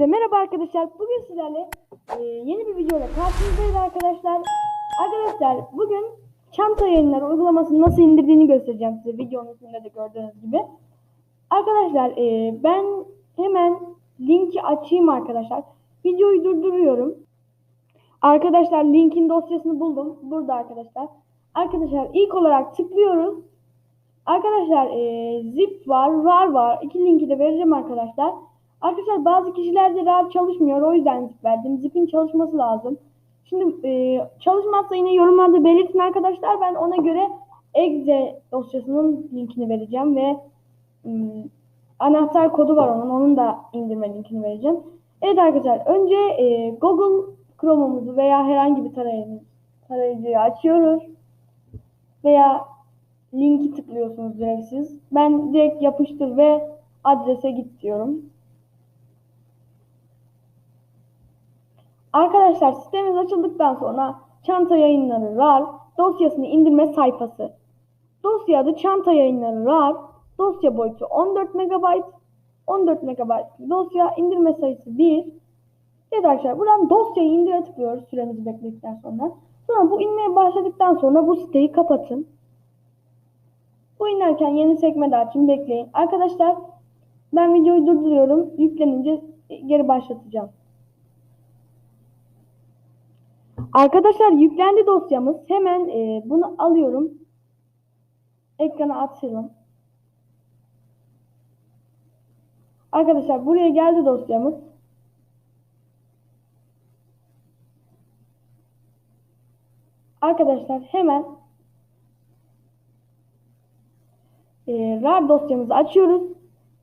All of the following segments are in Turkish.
Hepinize merhaba arkadaşlar. Bugün sizlerle e, yeni bir videoyla karşınızdayız arkadaşlar. Arkadaşlar bugün çanta yayınları uygulamasını nasıl indirdiğini göstereceğim size videonun üstünde de gördüğünüz gibi. Arkadaşlar e, ben hemen linki açayım arkadaşlar. Videoyu durduruyorum. Arkadaşlar linkin dosyasını buldum. Burada arkadaşlar. Arkadaşlar ilk olarak tıklıyoruz. Arkadaşlar e, zip var, rar var. İki linki de vereceğim arkadaşlar. Arkadaşlar bazı kişilerde rar çalışmıyor. O yüzden zip verdim. Zip'in çalışması lazım. Şimdi e, çalışmazsa yine yorumlarda belirtin arkadaşlar. Ben ona göre exe dosyasının linkini vereceğim ve ım, anahtar kodu var onun. Onun da indirme linkini vereceğim. Evet arkadaşlar önce e, Google Chrome'umuzu veya herhangi bir tarayıcı, tarayıcıyı açıyoruz. Veya linki tıklıyorsunuz direkt siz. Ben direkt yapıştır ve adrese git diyorum. Arkadaşlar sitemiz açıldıktan sonra çanta yayınları RAR dosyasını indirme sayfası. Dosya adı çanta yayınları RAR. Dosya boyutu 14 MB. 14 MB dosya indirme sayısı 1. Evet arkadaşlar buradan dosyayı indire tıklıyoruz süremizi bekledikten sonra. Sonra bu inmeye başladıktan sonra bu siteyi kapatın. Bu inerken yeni sekme de açın bekleyin. Arkadaşlar ben videoyu durduruyorum. Yüklenince geri başlatacağım. Arkadaşlar yüklendi dosyamız. Hemen e, bunu alıyorum. Ekrana atıyorum. Arkadaşlar buraya geldi dosyamız. Arkadaşlar hemen e, RAR dosyamızı açıyoruz.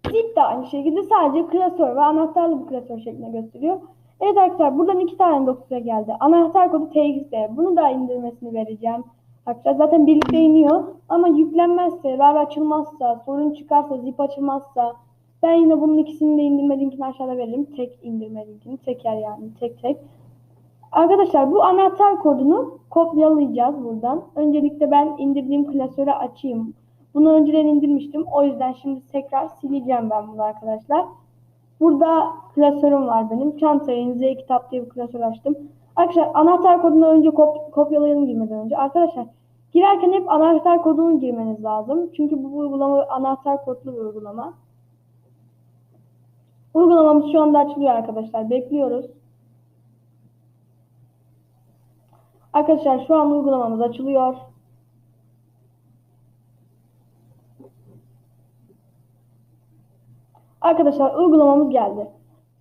Zip de aynı şekilde sadece klasör ve anahtarlı bir klasör şeklinde gösteriyor. Evet arkadaşlar buradan iki tane dosya geldi. Anahtar kodu TXT. Bunu da indirmesini vereceğim. Arkadaşlar zaten birlikte iniyor. Ama yüklenmezse, RAR açılmazsa, sorun çıkarsa, zip açılmazsa ben yine bunun ikisini de indirme linkini aşağıda veririm. Tek indirme linkini. Teker yani tek tek. Arkadaşlar bu anahtar kodunu kopyalayacağız buradan. Öncelikle ben indirdiğim klasörü açayım. Bunu önceden indirmiştim. O yüzden şimdi tekrar sileceğim ben bunu arkadaşlar. Burada klasörüm var benim. Çantaya Z kitap diye bir klasör açtım. Arkadaşlar anahtar kodunu önce kop kopyalayalım girmeden önce. Arkadaşlar girerken hep anahtar kodunu girmeniz lazım. Çünkü bu uygulama anahtar kodlu bir uygulama. Uygulamamız şu anda açılıyor arkadaşlar. Bekliyoruz. Arkadaşlar şu an uygulamamız açılıyor. Arkadaşlar uygulamamız geldi.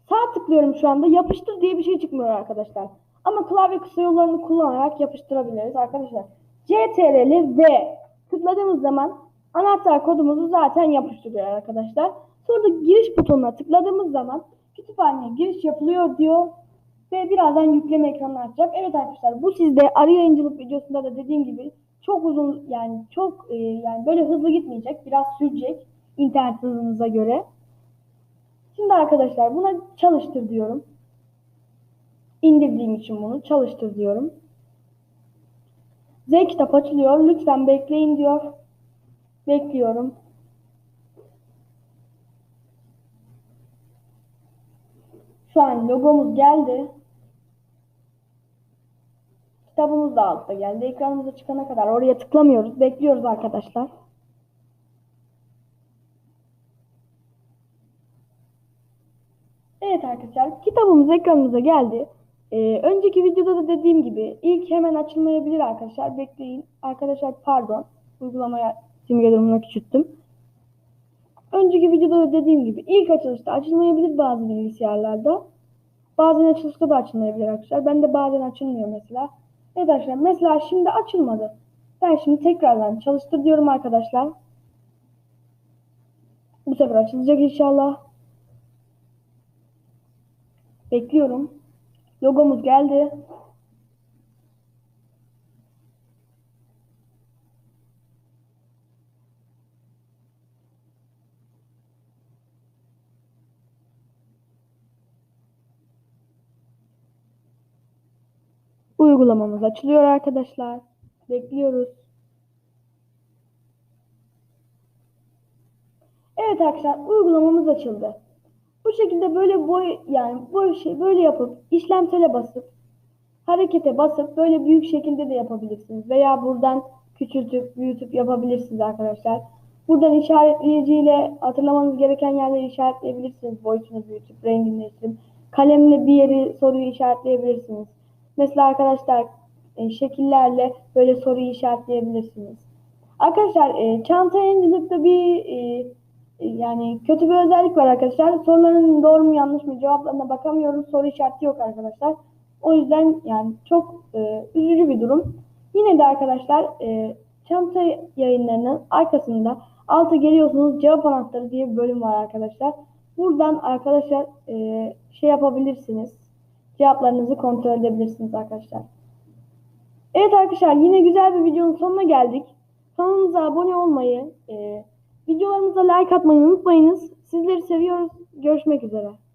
Sağ tıklıyorum şu anda. Yapıştır diye bir şey çıkmıyor arkadaşlar. Ama klavye kısa yollarını kullanarak yapıştırabiliriz arkadaşlar. CTRL V tıkladığımız zaman anahtar kodumuzu zaten yapıştırıyor arkadaşlar. Sonra da giriş butonuna tıkladığımız zaman kütüphaneye giriş yapılıyor diyor. Ve birazdan yükleme ekranını açacak. Evet arkadaşlar bu sizde arı yayıncılık videosunda da dediğim gibi çok uzun yani çok e, yani böyle hızlı gitmeyecek. Biraz sürecek internet hızınıza göre. Şimdi arkadaşlar buna çalıştır diyorum. İndirdiğim için bunu çalıştır diyorum. Z kitap açılıyor. Lütfen bekleyin diyor. Bekliyorum. Şu an logomuz geldi. Kitabımız da altta geldi. Ekranımıza çıkana kadar oraya tıklamıyoruz. Bekliyoruz arkadaşlar. Evet arkadaşlar kitabımız ekranımıza geldi. Ee, önceki videoda da dediğim gibi ilk hemen açılmayabilir arkadaşlar. Bekleyin. Arkadaşlar pardon. Uygulamaya simge durumuna küçülttüm. Önceki videoda da dediğim gibi ilk açılışta açılmayabilir bazı bilgisayarlarda. Bazen açılışta da açılmayabilir arkadaşlar. Ben de bazen açılmıyor mesela. Evet arkadaşlar mesela şimdi açılmadı. Ben şimdi tekrardan çalıştır diyorum arkadaşlar. Bu sefer açılacak inşallah. Bekliyorum. Logomuz geldi. Uygulamamız açılıyor arkadaşlar. Bekliyoruz. Evet arkadaşlar uygulamamız açıldı. Bu şekilde böyle boy yani boy şey böyle yapıp işlemsele basıp harekete basıp böyle büyük şekilde de yapabilirsiniz. Veya buradan küçültüp büyütüp yapabilirsiniz arkadaşlar. Buradan işaretleyiciyle hatırlamanız gereken yerleri işaretleyebilirsiniz. Boyutunu büyütüp rengini değiştirip. Kalemle bir yeri soruyu işaretleyebilirsiniz. Mesela arkadaşlar e, şekillerle böyle soruyu işaretleyebilirsiniz. Arkadaşlar e, çanta yayıncılıkta bir e, yani kötü bir özellik var arkadaşlar. Soruların doğru mu yanlış mı cevaplarına bakamıyoruz. Soru işareti yok arkadaşlar. O yüzden yani çok e, üzücü bir durum. Yine de arkadaşlar e, çanta yayınlarının arkasında alta geliyorsunuz cevap anahtarı diye bir bölüm var arkadaşlar. Buradan arkadaşlar e, şey yapabilirsiniz. Cevaplarınızı kontrol edebilirsiniz arkadaşlar. Evet arkadaşlar yine güzel bir videonun sonuna geldik. Kanalımıza abone olmayı, e, videolarımıza like atmayı unutmayınız. Sizleri seviyoruz. Görüşmek üzere.